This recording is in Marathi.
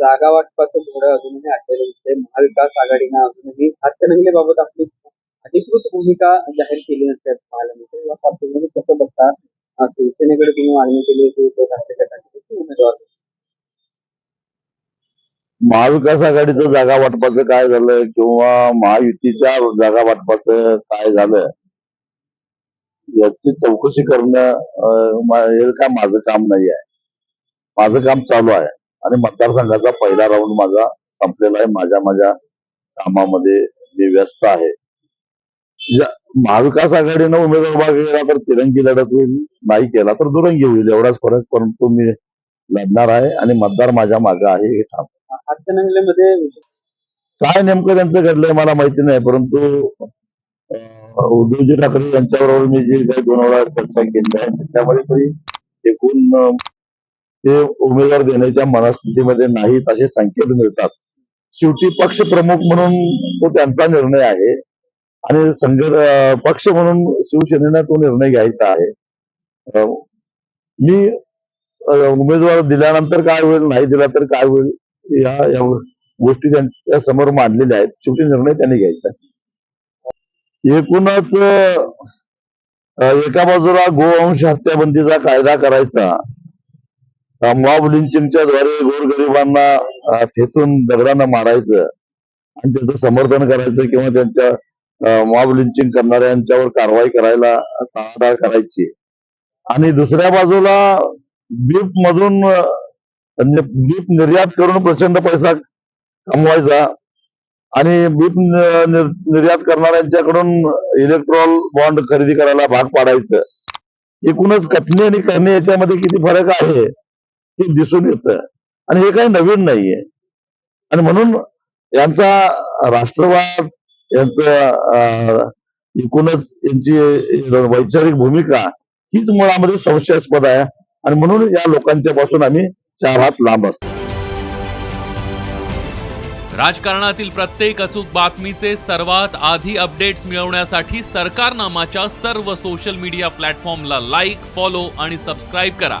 जागा वाटपाचं घोडं अजूनही अडलेलं दिसतंय. महाविकास आघाडीनं अजूनही हातकणंगलेबाबत आपली अधिकृत भूमिका जाहीर केली नसल्याचं पाहायला मिळतं या पार्श्वभूमीवर कसं बघता शिवसेनेकडे तुम्ही मागणी केली होती उद्धव ठाकरे गटाकडे उमेदवार. महाविकास आघाडीचं जागा वाटपाचं काय झालं किंवा महायुतीच्या जागा वाटपाचं काय झालं याची चौकशी करणं हे काय माझं काम नाही आहे माझं काम चालू आहे. आणि मतदारसंघाचा पहिला राऊंड माझा संपलेला आहे. माझ्या माझ्या कामामध्ये मी व्यस्त आहे. महाविकास आघाडीनं उमेदवार उभा केला तर तिरंगी लढत होईल. नाही केला तर दुरंगी होईल. एवढाच फरक परंतु मी लढणार आहे आणि मतदार माझ्या मागे आहे हे ठाम. काय नेमकं त्यांचं घडलंय मला माहिती नाही परंतु उद्धवजी ठाकरे यांच्याबरोबर मी जी काही दोन वेळा चर्चा केली आहे त्याच्यामध्ये तरी एकूण ते उमेदवार देण्याच्या मनस्थितीमध्ये नाहीत असे संकेत मिळतात. शेवटी पक्ष प्रमुख म्हणून तो त्यांचा निर्णय आहे. आणि संघ पक्ष म्हणून शिवसेनेनं तो निर्णय घ्यायचा आहे. मी उमेदवार दिल्यानंतर काय होईल नाही दिला तर काय होईल या या गोष्टी त्यांच्यासमोर मांडलेल्या आहेत. शेवटी निर्णय त्यांनी घ्यायचा एकूणच एका बाजूला गोवंश हत्याबंदीचा कायदा करायचा अं, मॉब लिंचिंगच्या द्वारे गोरगरिबांना ठेचून दगडांना मारायचं आणि त्यांचं समर्थन करायचं किंवा त्यांच्या मॉब लिंचिंग करणाऱ्यांच्यावर कारवाई करायला टाळाटाळ करायची. आणि दुसऱ्या बाजूला बीप मधून म्हणजे बीप निर्यात करून प्रचंड पैसा कमवायचा आणि बीप निर्यात करणाऱ्यांच्याकडून इलेक्ट्रॉल बॉन्ड खरेदी करायला भाग पाडायचं. एकूणच कथनी आणि करणे याच्यामध्ये किती फरक आहे? हे दिसून येतं. आणि हे काही नवीन नाहीये. आणि म्हणून यांचा राष्ट्रवाद यांचं एकूणच यांची वैचारिक भूमिका हीच मुळामध्ये संशयास्पद आहे. आणि म्हणून या लोकांच्या पासून आम्ही चार हात लांब असतो. राजकारणातील प्रत्येक अचूक बातमीचे सर्वात आधी अपडेट्स मिळवण्यासाठी सरकारनामाच्या सर्व सोशल मीडिया प्लॅटफॉर्मला लाईक फॉलो आणि सबस्क्राईब करा.